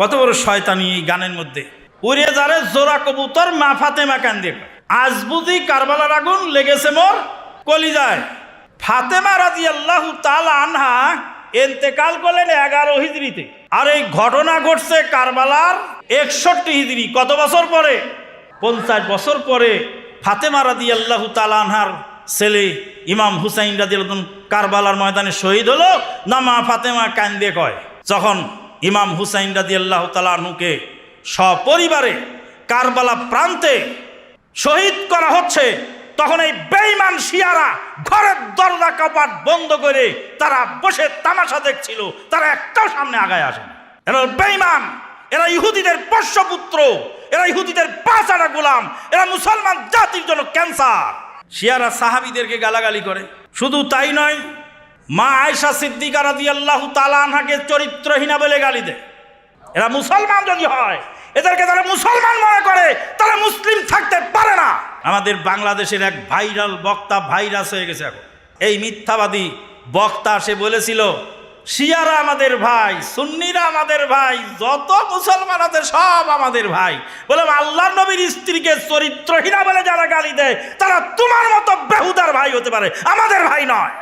কত বড় শয়তানি এই গানের মধ্যে। উড়ে যারে জোড়া কবুতর মা ফাতেমা কান্দে। আজ বুঝি কারবালার আগুন লেগেছে মোর কলিজায়। ফাতেমা রাজি আল্লাহ আনহা এন্তেকাল করলেন এগারো হিজড়িতে। আর এই ঘটনা ঘটছে কারবালার একষট্টি হিজড়ি। কত বছর পরে? পঞ্চাশ বছর পরে ফাতেমা রাদি আল্লাহ আনহার ছেলে ইমাম হুসাইন রাদি কারবালার ময়দানে শহীদ হলো না মা ফাতেমা কান্দে কয়। যখন ইমাম হুসাইন রাদি আল্লাহ তালানুকে সপরিবারে কারবালা প্রান্তে শহীদ করা হচ্ছে। তখন এই বেঈমান শিয়ারা ঘরের দরজা কপাট বন্ধ করে তারা বসে তামাশা দেখছিল। তারা একটাও সামনে আগায় আসে এরা বেঈমান, এরা ইহুদিদের পোষ্যপুত্র, এরা ইহুদিদের পাঁচারা গোলাম, এরা মুসলমান জাতির জন্য ক্যান্সার। শিয়ারা সাহাবিদেরকে গালাগালি করে। শুধু তাই নয় মা আয়সা সিদ্দিকা রাদি আল্লাহ তালানহাকে চরিত্রহীনা বলে গালি দেয়। এরা মুসলমান যদি হয়, এদেরকে তারা মুসলমান মনে করে, তারা মুসলিম থাকতে পারে না। আমাদের বাংলাদেশের এক ভাইরাল বক্তা ভাইরাস হয়ে গেছে এখন। এই মিথ্যাবাদী বক্তা সে বলেছিল, শিয়ারা আমাদের ভাই, সুন্নিরা আমাদের ভাই, যত মুসলমান আছে সব আমাদের ভাই। বলে আল্লাহ নবীর স্ত্রীকে চরিত্রহীনা বলে যারা গালি দেয়, তারা তোমার মতো বেহুদার ভাই হতে পারে, আমাদের ভাই নয়।